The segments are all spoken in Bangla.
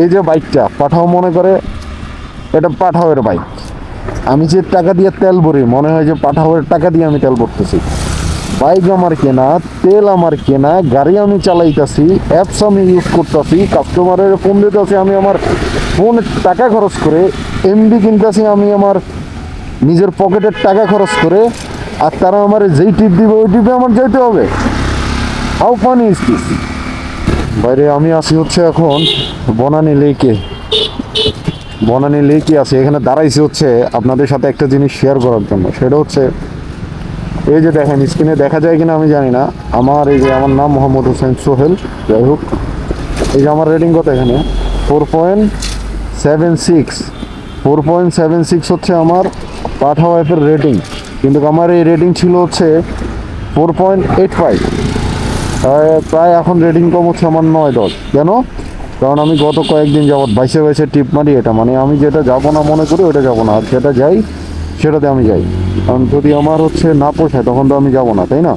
এই যে বাইকটা, পাঠাও মনে করে এটা পাঠাওয়ের বাইক। আমি যে টাকা দিয়ে তেল ভরি, মনে হয় যে পাঠাওয়ের টাকা দিয়ে আমি তেল ভরতেছি। বাইক আমার কেনা, তেল আমার কেনা, গাড়ি আমি চালাইতাছি অ্যাপস আমি ইউজ করতেছি কাস্টমারের ফোন দিতেছি, আমি আমার ফোনের টাকা খরচ করে এমবি কিনতেছি আমি আমার নিজের পকেটের টাকা খরচ করে, আর তারা আমার যেই টিপ দিবে, ওই টিপে আমার যেতে হবে। হাউ ফানি দিস বাইরে আমি আসি হচ্ছে এখন বনানী লেকে। বনানী লেকে আছে, এখানে দাঁড়াইছি হচ্ছে আপনাদের সাথে একটা জিনিস শেয়ার করার জন্য। সেটা হচ্ছে, এই যে দেখেন স্ক্রিনে দেখা যায় কিনা আমি জানি না। আমার এই যে, আমার নাম মোহাম্মদ হোসেন সোহেল, যাই হোক। এই যে আমার রেটিং কত এখানে? Four point seven six four point seven six হচ্ছে আমার পাঠাও ওয়াইফের রেটিং কিন্তু আমার এই রেটিং ছিল হচ্ছে ফোর পয়েন্ট এইট ফাইভ প্রায় এখন রেটিং কম হচ্ছে আমার নয় দশ কেন? কারণ আমি গত কয়েকদিন যাবৎ বাইসে বাইসে টিপ মারি এটা। মানে আমি যেটা যাব না মনে করি ওটা যাব না। আর যেটা যাই, সেটাতে আমি যাই। কারণ যদি আমার হচ্ছে না পোষায়, তখন তো আমি যাব না, তাই না?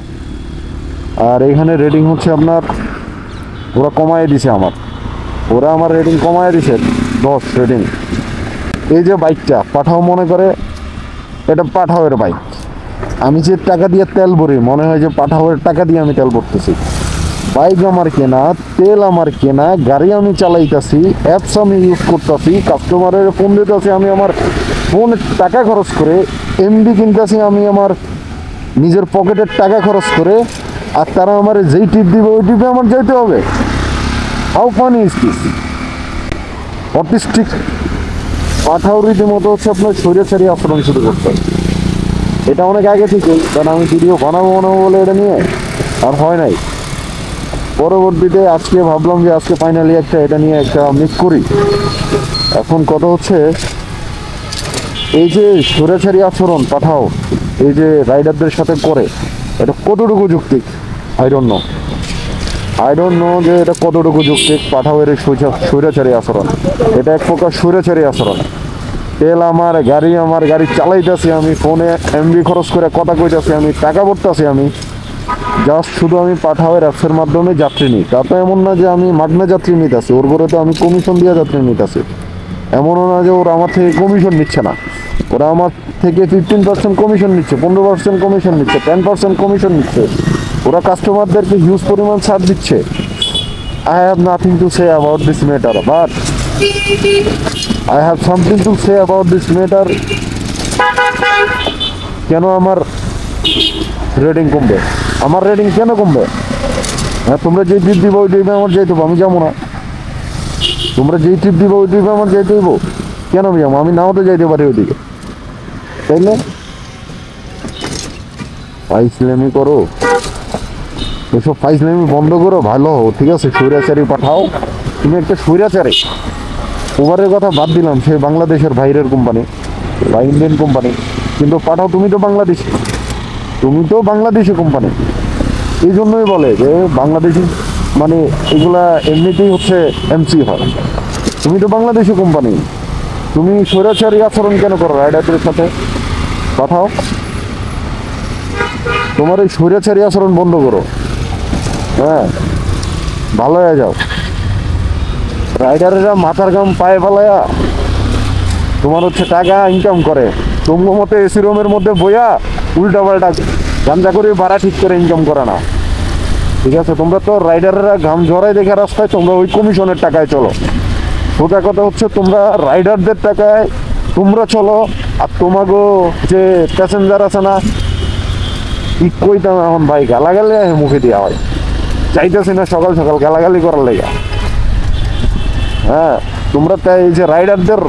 আর এখানে রেটিং হচ্ছে আপনার, ওরা কমায় দিছে আমার। ওরা আমার রেটিং কমায় দিছে, দশ রেটিং এই যে বাইকটা, পাঠাও মনে করে, এটা পাঠাওয়ের বাইক। আমি যে টাকা দিয়ে তেল ভরি, মনে হয় যে পাঠাওয়ের টাকা দিয়ে আমি তেল ভরতেছি। বাইক আমার কেনা, তেল আমার কেনা, গাড়ি আমি চালাইতাছি অ্যাপস আমি ইউজ করতেছি কাস্টমারের ফোন দিতেছি, আমি আমার ফোন টাকা খরচ করে এমবি কিনতেছি আমি আমার নিজের পকেটের টাকা খরচ করে, আর তারা আমার যেই টিপ দিবে, ওই টিপে আমার যেতে হবে। How funny this autistic Pathao রীতিমতো হচ্ছে আপনার স্বৈরাচারী আচরণ শুরু করতে হবে এটা অনেক আগে থেকেই, কারণ আমি ভিডিও বানাবো বানাবো বলে এটা নিয়ে আর হয় নাই। পরবর্তীতে আজকে ভাবলাম যে আজকে ফাইনালি একটা এটা নিয়ে একটা মিস করি। এখন কথা হচ্ছে, এই যে স্বৈরাচারী আচরণ পাঠাও, এই যে রাইডারদের সাথে করে, এটা কতটুকু যুক্তিক? I don't know I don't know যে এটা কতটুকু যুক্তিক পাঠাও এর স্বৈরাচারী আচরণ। এটা এক প্রকার স্বৈরাচারী আচরণ। তেল আমার, গাড়ি আমার, গাড়ি চালাইতেছি আমি, ফোনে এমবি খরচ করে কথা কইতাছি আমি, টাকা ভরতাছি আমি। জাস্ট শুধু আমি পাঠাওয়ের অ্যাপসের মাধ্যমে যাত্রী নিই। তা তো এমন না যে আমি মাগনা যাত্রী নিতেছি, ওর করে তো আমি কমিশন দিয়ে যাত্রী নিতেছি। এমনও না যে ওরা আমার থেকে কমিশন নিচ্ছে না। ওরা আমার থেকে ফিফটিন পার্সেন্ট কমিশন নিচ্ছে, পনেরো পার্সেন্ট কমিশন নিচ্ছে টেন পার্সেন্ট কমিশন নিচ্ছে। ওরা কাস্টমারদেরকে হিউজ পরিমাণ ছাড় দিচ্ছে। I have nothing to say about this matter but I have something to say about this matter কেন আমার রেটিং কমবে? আমার রেটিং কেন কমবে? হ্যাঁ তোমরা যেই ট্রিপ দিবা, ওই ট্রিপে আমার যেতে হব আমি যাব না। তোমরা যেই ট্রিপ দিবা, ওই ট্রিপে আমার যেতে হইব। কেন আমি যাব? আমি নাও তো যাইতে পারি ওইদিকে। তাই না? ফাইসলেমি করো। এসব ফাইসলেমি বন্ধ করো, ভালো। ঠিক আছে, স্বৈরাচারী পাঠাও। তুমি একটা স্বৈরাচারী। ওভারের কথা বাদ দিলাম, সে বাংলাদেশের বাইরের কোম্পানি বা ইন্ডিয়ান কোম্পানি কিন্তু পাঠাও, তুমি তো বাংলাদেশি। তুমি তো বাংলাদেশি কোম্পানি এই জন্যই বলে যে বাংলাদেশি মানে এগুলা এমনিতেই হচ্ছে এমসি হয়। তুমি তো বাংলাদেশি কোম্পানি তুমি স্বৈরাচারী আচরণ কেন করো রাইডারদের সাথে? পাঠাও। তোমার এই স্বৈরাচারী আচরণ বন্ধ করো। হ্যাঁ ভালো হয়ে যাও। রাইডারেরা মাথার গাম পায়ে ফেলায়া তোমার হচ্ছে টাকা ইনকাম করে। তোমার মতো এসি রুমের মধ্যে বইয়া উল্টা পাল্টা গাঞ্জা করে, ভাড়া ঠিক করে ইনকাম করে না ঠিক আছে? তোমরা তো রাইডাররা ঘাম ঝরাই দেখে রাস্তায়, তোমরা ওই কমিশনের টাকায় চলো। সোজা কথা হচ্ছে, তোমরা রাইডারদের টাকায় তোমরা চলো, আর তোমাগো যে প্যাসেঞ্জার আছে না কি কইতাম এখন ভাই, গালাগালি মুখে দেওয়া হয়। চাইতেছি না সকাল সকাল, গালাগালি করার লেগে। হ্যাঁ তোমরা তাই এই যে রাইডারদের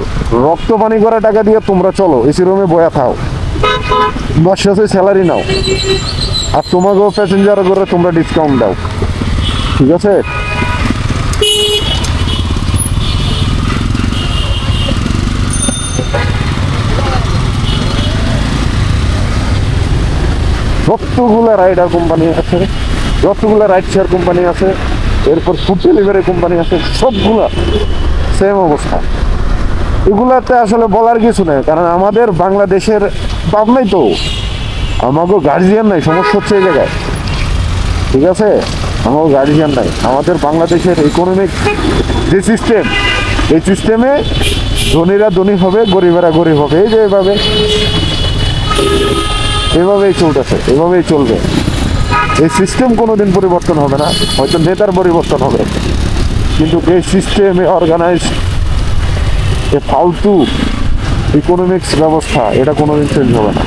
রক্ত পানি করা টাকা দিয়ে তোমরা চলো, এসি রুমে বয়া থাও। মাস শেষে স্যালারি নাও। আর তোমাকেও প্যাসেঞ্জার করে তোমরা ডিসকাউন্ট দাও। ঠিক আছে? যতগুলো রাইডার কোম্পানি আছে, যতগুলো রাইড শেয়ার কোম্পানি আছে এরপর ফুড ডেলিভারি কোম্পানি আছে, সবগুলা সেম অবস্থা। এগুলাতে আসলে বলার কিছু নেই, কারণ আমাদের বাংলাদেশের পাব নাই তো। আমাকেও গার্জিয়ান নাই, সমস্যা হচ্ছে এই জায়গায়। ঠিক আছে? আমাকেও গার্জিয়ান নাই। আমাদের বাংলাদেশের ইকোনমিক যে সিস্টেম এই সিস্টেমে ধনীরা ধনী হবে, গরিবেরা গরিব হবে, এই যে এভাবে। এভাবেই চলতেছে, এভাবেই চলবে। এই সিস্টেম কোনো দিন পরিবর্তন হবে না। হয়তো নেতার পরিবর্তন হবে। কিন্তু এই সিস্টেম এ অর্গানাইজ এ ফালতু ইকোনমিক্স ব্যবস্থা, এটা কোনো দিন চেঞ্জ হবে না।